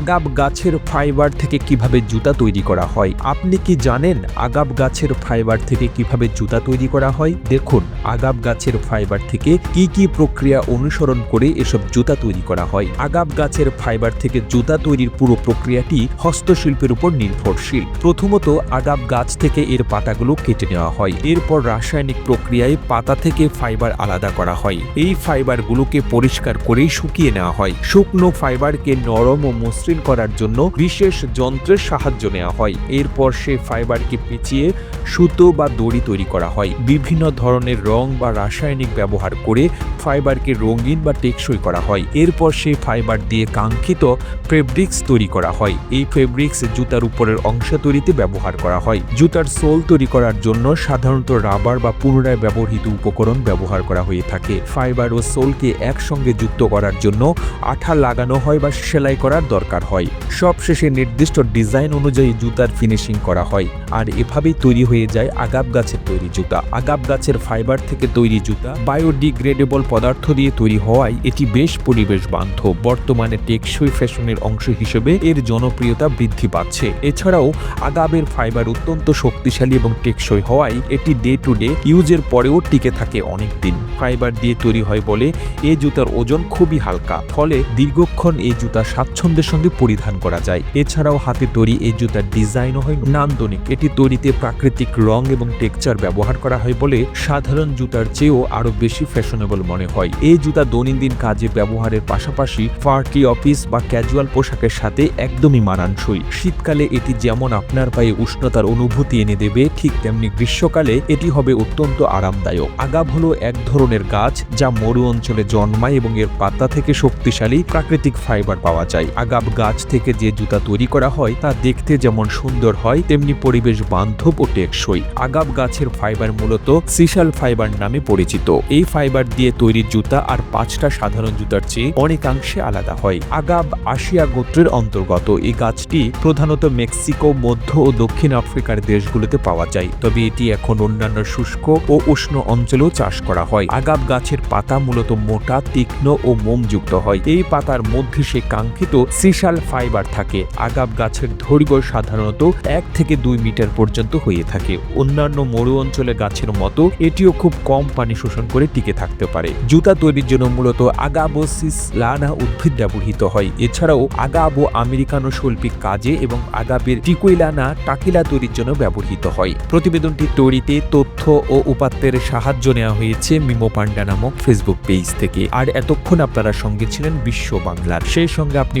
আগাব গাছের ফাইবার থেকে কীভাবে জুতা তৈরি করা হয়? আপনি কি জানেন আগাব গাছের ফাইবার থেকে কীভাবে জুতা তৈরি করা হয়? দেখুন, আগাব গাছের ফাইবার থেকে কি কি প্রক্রিয়া অনুসরণ করে এসব জুতা তৈরি করা হয়। আগাব গাছের ফাইবার থেকে জুতা তৈরির পুরো প্রক্রিয়াটি হস্তশিল্পের উপর নির্ভরশীল। প্রথমত, আগাব গাছ থেকে এর পাতাগুলো কেটে নেওয়া হয়। এরপর রাসায়নিক প্রক্রিয়ায় পাতা থেকে ফাইবার আলাদা করা হয়। এই ফাইবারগুলোকে পরিষ্কার করে শুকিয়ে নেওয়া হয়। শুকনো ফাইবারকে নরম ও মসৃণ করার জন্য বিশেষ যন্ত্রের সাহায্য নেওয়া হয়। এরপর সে ফাইবারকে পেঁচিয়ে সুতো বা দড়ি তৈরি করা হয়। বিভিন্ন ধরনের রং বা রাসায়নিক ব্যবহার করে ফাইবারকে রঙিন বা টেকসই করা হয়। এরপর সে ফাইবার দিয়ে কাঙ্ক্ষিত ফেব্রিক্স তৈরি করা হয়। এই ফেব্রিক্স জুতার উপরের অংশ তৈরিতে ব্যবহার করা হয়। জুতার সোল তৈরি করার জন্য সাধারণত রাবার বা পুনরায় ব্যবহৃত উপকরণ ব্যবহার করা হয়ে থাকে। ফাইবার ও সোলকে একসঙ্গে যুক্ত করার জন্য আঠা লাগানো হয় বা সেলাই করার দরকার। হয়। সবশেষে নির্দিষ্ট ডিজাইন অনুযায়ী জুতার ফিনিশিং করা হয়। আর এভাবেই তৈরি হয়ে যায় আগাব গাছের তৈরি জুতা। আগাব গাছের ফাইবার থেকে তৈরি জুতা বায়োডিগ্রেডেবল পদার্থ দিয়ে তৈরি হওয়ায় এটি বেশ পরিবেশ বান্ধব বর্তমানে টেকসই ফ্যাশনের অংশ হিসেবে এর জনপ্রিয়তা বৃদ্ধি পাচ্ছে। এছাড়াও আগাবের ফাইবার অত্যন্ত শক্তিশালী এবং টেকসই হওয়ায় এটি ডে টু ডে ইউজের পরেও টিকে থাকে অনেক দিন ফাইবার দিয়ে তৈরি হয় বলে এই জুতার ওজন খুবই হালকা। ফলে দীর্ঘক্ষণ এই জুতা স্বাচ্ছন্দ্যের সঙ্গে পরিধান করা যায়। এছাড়াও হাতে তৈরি এই জুতার ডিজাইনও হয় নান্দনিক। এটি তৈরিতে প্রাকৃতিক রং এবং টেক্সচার ব্যবহার করা হয় বলে সাধারণ জুতার চেয়েও আরও বেশি ফ্যাশনেবল মনে হয়। এই জুতা দৈনন্দিন কাজে ব্যবহারের পাশাপাশি পার্টি অফিস বা ক্যাজুয়াল পোশাকের সাথে একদমই মানানসই। শীতকালে এটি যেমন আপনার পায়ে উষ্ণতার অনুভূতি এনে দেবে, ঠিক তেমনি গ্রীষ্মকালে এটি হবে অত্যন্ত আরামদায়ক। আগাব হলো এক ধরনের গাছ যা মরু অঞ্চলে জন্মায় এবং এর পাতা থেকে শক্তিশালী প্রাকৃতিক ফাইবার পাওয়া যায়। আগাব গাছ থেকে যে জুতা তৈরি করা হয় তা দেখতে যেমন সুন্দর হয়, তেমনি পরিবেশ বান্ধব ও টেকসই। আগাব গাছের ফাইবার মূলত সিশাল ফাইবার নামে পরিচিত। এই ফাইবার দিয়ে তৈরি জুতা আর পাঁচটা সাধারণ জুতার চেয়ে অনেকাংশে আলাদা হয়। আগাব আশিয়া গোত্রের অন্তর্গত। এই গাছটি প্রধানত মেক্সিকো, মধ্য ও দক্ষিণ আফ্রিকার দেশগুলোতে পাওয়া যায়। তবে এটি এখন অন্যান্য শুষ্ক ও উষ্ণ অঞ্চলেও চাষ করা হয়। আগাব গাছের পাতা মূলত মোটা, তীক্ষ্ণ ও মোমযুক্ত হয়। এই পাতার মধ্যে সে কাঙ্ক্ষিত সিশাল ফাইবার থাকে। আগাব গাছের দৈর্ঘ্য সাধারণত এক থেকে দুই মিটার পর্যন্ত হয়ে থাকে। অন্যান্য মরু অঞ্চলে গাছের মতো এটিও খুব কম পানি শোষণ করে টিকে থাকতে পারে। জুতা তৈরির জন্য মূলত আগাবোসিস লানা উদ্ভিদ ব্যবহৃত হয়। এছাড়াও আগাবো আমেরিকানো শৈল্পিক কাজে এবং আগাবের টিকুইলানা টাকিলা তৈরির জন্য ব্যবহৃত হয়। প্রতিবেদনটি তৈরিতে তথ্য ও উপাত্তের সাহায্য নেওয়া হয়েছে মিমো পান্ডা নামক ফেসবুক পেজ থেকে। আর এতক্ষণ আপনারা সঙ্গে ছিলেন বিশ্ব বাংলার। সেই সঙ্গে আপনি